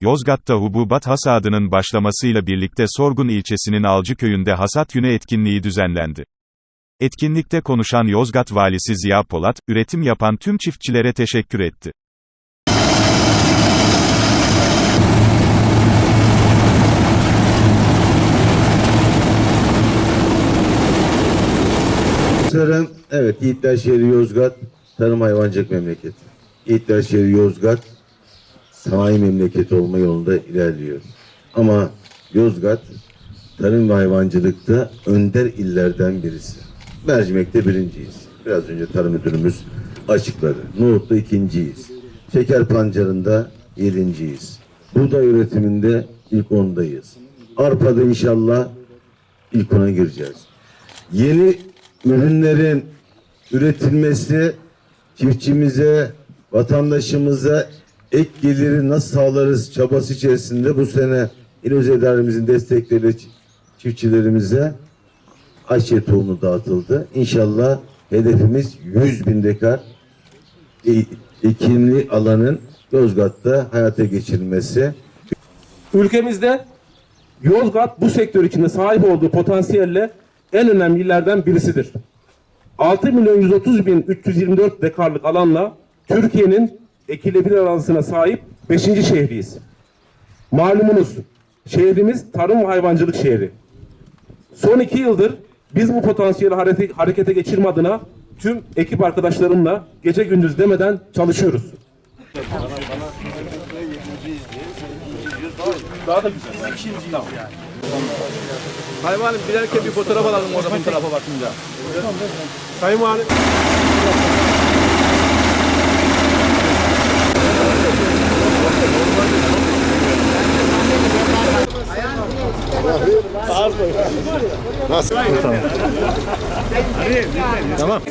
Yozgat'ta hububat hasadının başlamasıyla birlikte Sorgun ilçesinin Alcı köyünde hasat günü etkinliği düzenlendi. Etkinlikte konuşan Yozgat valisi Ziya Polat, üretim yapan tüm çiftçilere teşekkür etti. Tarım, evet Yiğitler Şehri Yozgat, tarım hayvancılık memleketi. Yiğitler Şehri Yozgat, sanayi memleketi olma yolunda ilerliyor. Ama Yozgat, tarım ve hayvancılıkta önder illerden birisi. Mercimek'te birinciyiz. Biraz önce tarım müdürümüz açıkladı. Nohut'ta ikinciyiz. Şeker pancarında yedinciyiz. Buğday üretiminde ilk ondayız. Arpa'da inşallah ilk ona gireceğiz yeni ürünlerin üretilmesi çiftçimize, vatandaşımıza ek geliri nasıl sağlarız çabası içerisinde bu sene İl Özel İdaremizin destekleriyle çi- çiftçilerimize ayçiçeği tohumu dağıtıldı. İnşallah hedefimiz 100 bin dekar e- ekimli alanın Yozgat'ta hayata geçirilmesi. Ülkemizde Yozgat bu sektör içinde sahip olduğu potansiyelle en önemli illerden birisidir. 6 milyon 130 bin 324 dekarlık alanla Türkiye'nin ekilebilir arazisine sahip 5. şehriyiz. Malumunuz şehrimiz tarım ve hayvancılık şehri. Son iki yıldır biz bu potansiyeli harekete geçirme adına tüm ekip arkadaşlarımla gece gündüz demeden çalışıyoruz. Daha da güzel. Valim bilerken bir fotoğraf alalım orada bu tarafa bakınca. Sayın Nasıl? Tamam. tamam.